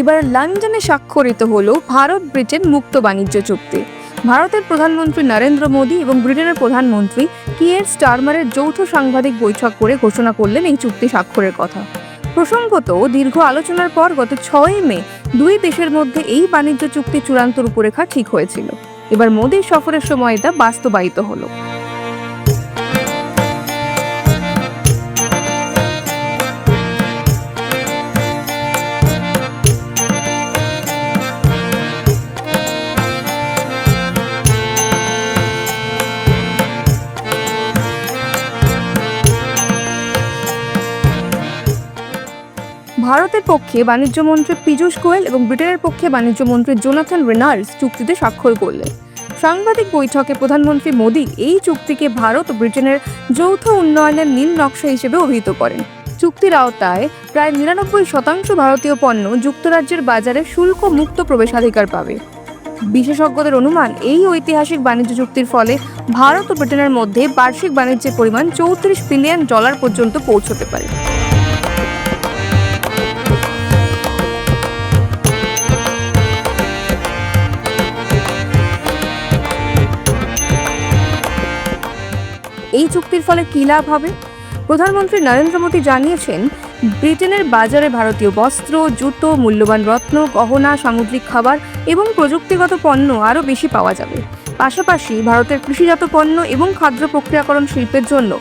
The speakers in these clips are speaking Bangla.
এবার লন্ডনে স্বাক্ষরিত হলো ভারত ব্রিটেন মুক্ত বাণিজ্য চুক্তি। ভারতের প্রধানমন্ত্রী নরেন্দ্র মোদী এবং ব্রিটেনের প্রধানমন্ত্রী কিয়ের স্টারমারের যৌথ সাংবাদিক বৈঠক করে ঘোষণা করলেন এই চুক্তি স্বাক্ষরের কথা। প্রসঙ্গত, দীর্ঘ আলোচনার পর গত ছয়ই মে দুই দেশের মধ্যে এই বাণিজ্য চুক্তি চূড়ান্ত রূপরেখা ঠিক হয়েছিল। এবার মোদীর সফরের সময় এটা বাস্তবায়িত হলো। ভারতের পক্ষে বাণিজ্য মন্ত্রী পীযূষ গোয়েল এবং ব্রিটেনের পক্ষে বাণিজ্য মন্ত্রী জোনাথন রেনাল্ডস চুক্তিতে স্বাক্ষর করলেন। সাংবাদিক বৈঠকে প্রধানমন্ত্রী মোদী এই চুক্তিকে ভারত ও ব্রিটেনের যৌথ উন্নয়নের নীল নকশা হিসেবে অভিহিত করেন। চুক্তির আওতায় প্রায় নিরানব্বই শতাংশ ভারতীয় পণ্য যুক্তরাজ্যের বাজারে শুল্ক মুক্ত প্রবেশাধিকার পাবে। বিশেষজ্ঞদের অনুমান, এই ঐতিহাসিক বাণিজ্য চুক্তির ফলে ভারত ও ব্রিটেনের মধ্যে বার্ষিক বাণিজ্যের পরিমাণ চৌত্রিশ বিলিয়ন ডলার পর্যন্ত পৌঁছতে পারে। এই চুক্তির ফলে কী লাভ হবে? প্রধানমন্ত্রী নরেন্দ্র মোদী জানিয়েছেন, ব্রিটেনের বাজারে ভারতীয় বস্ত্র, জুতো, মূল্যবান রত্ন, গহনা, সামুদ্রিক খাবার এবং প্রযুক্তিগত পণ্য আরও বেশি পাওয়া যাবে। পাশাপাশি ভারতের কৃষিজাত পণ্য এবং খাদ্য প্রক্রিয়াকরণ শিল্পের জন্য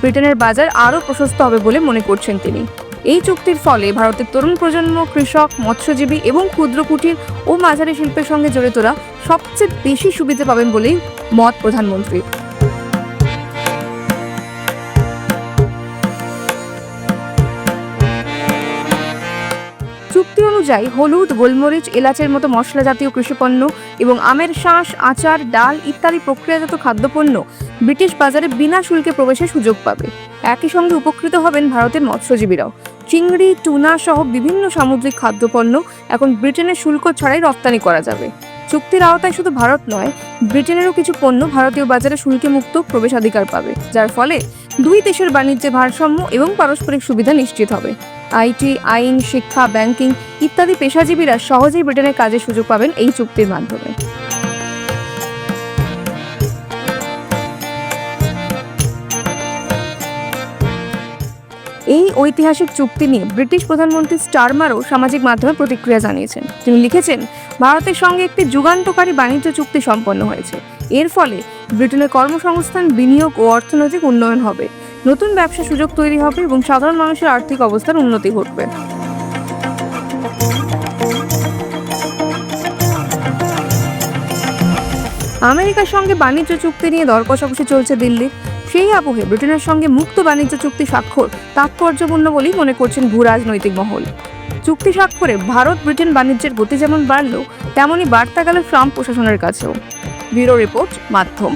ব্রিটেনের বাজার আরও প্রশস্ত হবে বলে মনে করছেন তিনি। এই চুক্তির ফলে ভারতের তরুণ প্রজন্ম, কৃষক, মৎস্যজীবী এবং ক্ষুদ্র কুটির ও মাঝারি শিল্পের সঙ্গে জড়িতরা সবচেয়ে বেশি সুবিধা পাবেন বলেই মত প্রধানমন্ত্রীর। অনুযায়ী হলুদ, গোলমরিচ, এলাচের মতো মশলা জাতীয় কৃষিপণ্য এবং আমের শাঁস, আচার, ডাল ইত্যাদি প্রক্রিয়াজাত খাদ্যপণ্য ব্রিটিশ বাজারে বিনা শুল্কে প্রবেশের সুযোগ পাবে। একই সঙ্গে উপকৃত হবেন ভারতের মৎস্যজীবীরাও। চিংড়ি, টুনা সহ বিভিন্ন সামুদ্রিক খাদ্যপণ্য এখন ব্রিটেনের শুল্ক ছাড়াই রপ্তানি করা যাবে। চুক্তির আওতায় শুধু ভারত নয়, ব্রিটেনেরও কিছু পণ্য ভারতীয় বাজারে শুল্কে মুক্ত প্রবেশাধিকার পাবে, যার ফলে দুই দেশের বাণিজ্যে ভারসাম্য এবং পারস্পরিক সুবিধা নিশ্চিত হবে। আইটি, আইন, শিক্ষা, ব্যাংকিং ইত্যাদি পেশাজীবীরা সহজেই ব্রিটেনের কাজের সুযোগ পাবেন এই চুক্তির মাধ্যমে। এই ঐতিহাসিক চুক্তি নিয়ে ব্রিটিশ প্রধানমন্ত্রী স্টারমারও সামাজিক মাধ্যমে প্রতিক্রিয়া জানিয়েছেন। তিনি লিখেছেন, ভারতের সঙ্গে একটি যুগান্তকারী বাণিজ্য চুক্তি সম্পন্ন হয়েছে। এর ফলে ব্রিটেনের কর্মসংস্থান, বিনিয়োগ ও অর্থনৈতিক উন্নয়ন হবে। নতুন ব্যবসা সুযোগ তৈরি হবে এবং সাধারণ মানুষের আর্থিক অবস্থার উন্নতি ঘটবে। আমেরিকার সঙ্গে বাণিজ্য চুক্তি নিয়ে দর কষাকষি চলছে দিল্লির সেই আবহে ব্রিটেনের সঙ্গে মুক্ত বাণিজ্য চুক্তি স্বাক্ষর তাৎপর্যপূর্ণ বলেই মনে করছেন ভূ রাজনৈতিক মহল। চুক্তি স্বাক্ষরে ভারত ব্রিটেন বাণিজ্যের গতি যেমন বাড়ল, তেমনই বার্তা গেল ট্রাম্প প্রশাসনের কাছেও। ব্যুরো রিপোর্ট মাধ্যম।